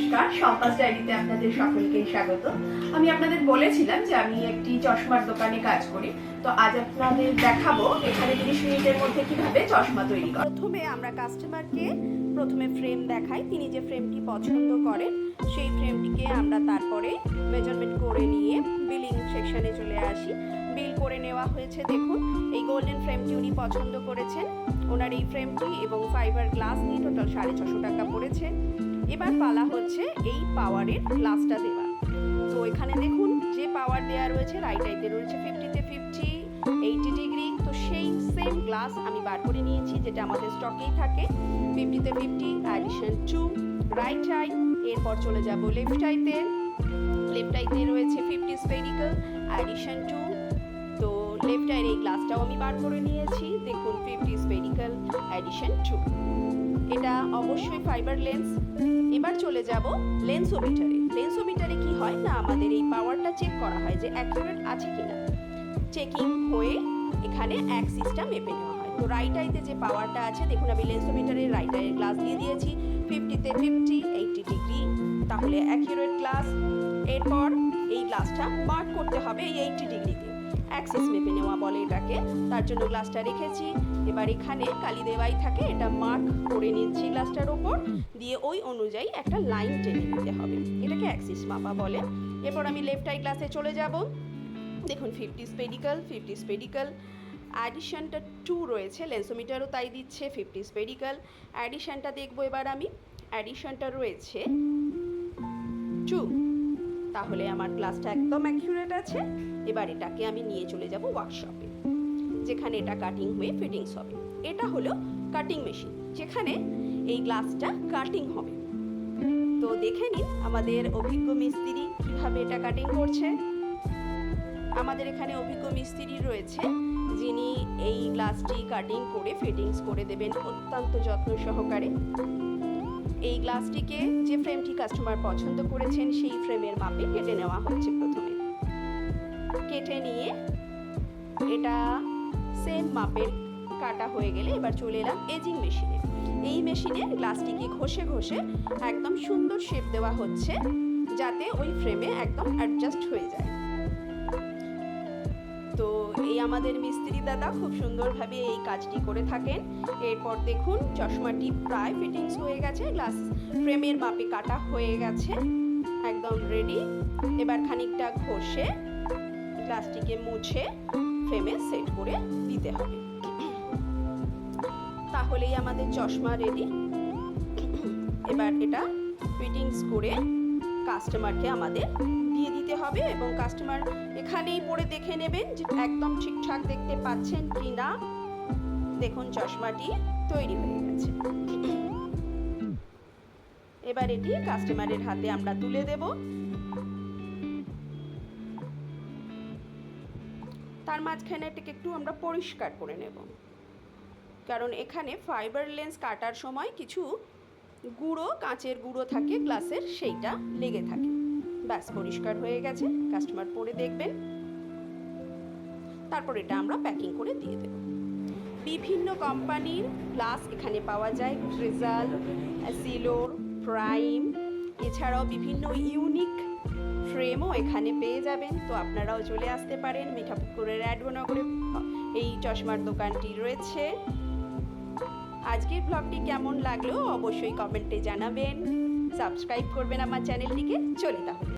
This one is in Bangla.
নমস্কার সম্পাস ডায়েরিতে আপনাদের সকলকেই স্বাগত। আমি আপনাদের বলেছিলাম যে আমি একটি চশমার দোকানে কাজ করি, তো আজ আপনাদের দেখাবো এখানে তিরিশ মিনিটের মধ্যে কীভাবে চশমা তৈরি করা প্রথমে আমরা কাস্টমারকে প্রথমে ফ্রেম দেখাই, তিনি যে ফ্রেমটি পছন্দ করেন, সেই ফ্রেমটিকে আমরা তারপরে মেজারমেন্ট করে নিয়ে বিলিং সেকশনে চলে আসি। বিল করে নেওয়া হয়েছে, দেখুন, এই গোল্ডেন ফ্রেমটি উনি পছন্দ করেছেন। ওনার এই ফ্রেমটি এবং ফাইবার গ্লাস নিয়ে টোটাল সাড়ে ছশো টাকা পড়েছে। এবার পালা হচ্ছে এই পাওয়ারের গ্লাসটা দেওয়া। তো এখানে দেখুন, যে পাওয়ার দেওয়া রয়েছে রাইট আইতে রয়েছে ফিফটিতে ফিফটি এইটি ডিগ্রি তো সেই সেম গ্লাস আমি বার করে নিয়েছি, যেটা আমাদের স্টকেই থাকে ফিফটিতে fifty addition two right eye এরপর চলে যাব লেফট আইতে লেফট আইতে রয়েছে fifty spherical addition two left এই গ্লাসটাও আমি বার করে নিয়েছি। দেখুন ফিফটি স্পেরিক্যাল অ্যাডিশন টু এটা অবশ্যই ফাইবার লেন্স এবার চলে যাব লেন্সোমিটারে লেন্সোমিটারে কি হয় না, আমাদের এই পাওয়ারটা চেক করা হয় যে অ্যাকুরেট আছে কি না চেকিং হয়ে এখানে অ্যাক্সিসটা মেপে নেওয়া হয়। তো রাইট আইতে যে পাওয়ারটা আছে, দেখুন আমি লেন্সোমিটারের রাইট আইয়ের গ্লাস দিয়ে দিয়েছি। ফিফটিতে ফিফটি এইটটি ডিগ্রি তাহলে অ্যাকিউরেট গ্লাস এরপর এই গ্লাসটা মার্ক করতে হবে এই এইটটি ডিগ্রিতে অ্যাক্সিস মেপে নেওয়া বলে এটাকে তার জন্য গ্লাসটা রেখেছি। এবার এখানে কালি দেওয়াই থাকে। এটা মার্ক করে নিচ্ছি গ্লাসটার ওপর। দিয়ে ওই অনুযায়ী একটা লাইন টেনে নিতে হবে। এটাকে অ্যাক্সিস মাপা বলে। এরপর আমি লেফট আই গ্লাসে চলে যাব। দেখুন ফিফটি স্পেডিক্যাল ফিফটি স্পেডিক্যাল অ্যাডিশনটা টু রয়েছে। লেন্সোমিটারও তাই দিচ্ছে ফিফটি স্পেডিক্যাল অ্যাডিশনটা দেখব এবার আমি। অ্যাডিশনটা রয়েছে টু তাহলে আমার ক্লাসটা একদম অ্যাকিউরেট আছে। এবার এটাকে আমি নিয়ে চলে যাব ওয়ার্কশপে যেখানে এটা কাটিং হয়ে ফিটিংস হবে। এটা হলো কাটিং মেশিন যেখানে এই গ্লাসটা কাটিং হবে। তো দেখে নিন আমাদের অভিজ্ঞ মিস্ত্রি কীভাবে এটা কাটিং করছে। আমাদের এখানে অভিজ্ঞ মিস্ত্রি রয়েছে, যিনি এই গ্লাসটি কাটিং করে ফিটিংস করে দেবেন অত্যন্ত যত্ন সহকারে। এই গ্লাসটিকে যে ফ্রেমটি কাস্টমার পছন্দ করেছেন, সেই ফ্রেমের মাপে কেটে নেওয়া হচ্ছে প্রথমে। কেটে নিয়ে এটা সেম মাপের কাটা হয়ে গেলে এবার চলে এলাম এজিং মেশিনে। এই মেশিনে গ্লাসটিকে ঘষে ঘষে একদম সুন্দর শেপ দেওয়া হচ্ছে, যাতে ওই ফ্রেমে একদম অ্যাডজাস্ট হয়ে যায়। তো এই আমাদের মিস্ত্রি দাদা খুব সুন্দরভাবে এই কাজটি করে থাকেন। এরপর দেখুন চশমাটি প্রায় ফিটিংস হয়ে গেছে, গ্লাস ফ্রেমের মাপে কাটা হয়ে গেছে, একদম রেডি এবার খানিকটা ঘষে গ্লাসটিকে মুছে ফ্রেমে সেট করে দিতে হবে। তাহলেই আমাদের চশমা রেডি এবার এটা ফিটিংস করে কাস্টমারকে আমাদের দিয়ে দিতে হবে এবং কাস্টমার এখানেই পরে দেখে নেবেন যে একদম ঠিকঠাক দেখতে পাচ্ছেন কি না দেখুন, চশমাটি তৈরি হয়ে গেছে। এবার এটি কাস্টমারের হাতে আমরা তুলে দেব। তার মাঝখানে এটাকে একটু আমরা পরিষ্কার করে নেব। কারণ এখানে ফাইবার লেন্স কাটার সময় কিছু গুঁড়ো, কাঁচের গুঁড়ো থাকে, গ্লাসের সেইটা লেগে থাকে। ব্যাস, পরিষ্কার হয়ে গেছে কাস্টমার পরে দেখবেন। তারপর এটা আমরা প্যাকিং করে দিয়ে দেব। বিভিন্ন কোম্পানির গ্লাস এখানে পাওয়া যায় ট্রেজাল সিলোর প্রাইম এছাড়াও বিভিন্ন ইউনিক ফ্রেমও এখানে পেয়ে যাবেন। তো আপনারাও চলে আসতে পারেন মিঠাপুকুরের অ্যাডভনগরে। এই চশমার দোকানটি রয়েছে। আজকের ব্লগটি কেমন লাগল অবশ্যই কমেন্টে জানাবেন। সাবস্ক্রাইব করবেন আমার চ্যানেলটিকে চলে তাহলে।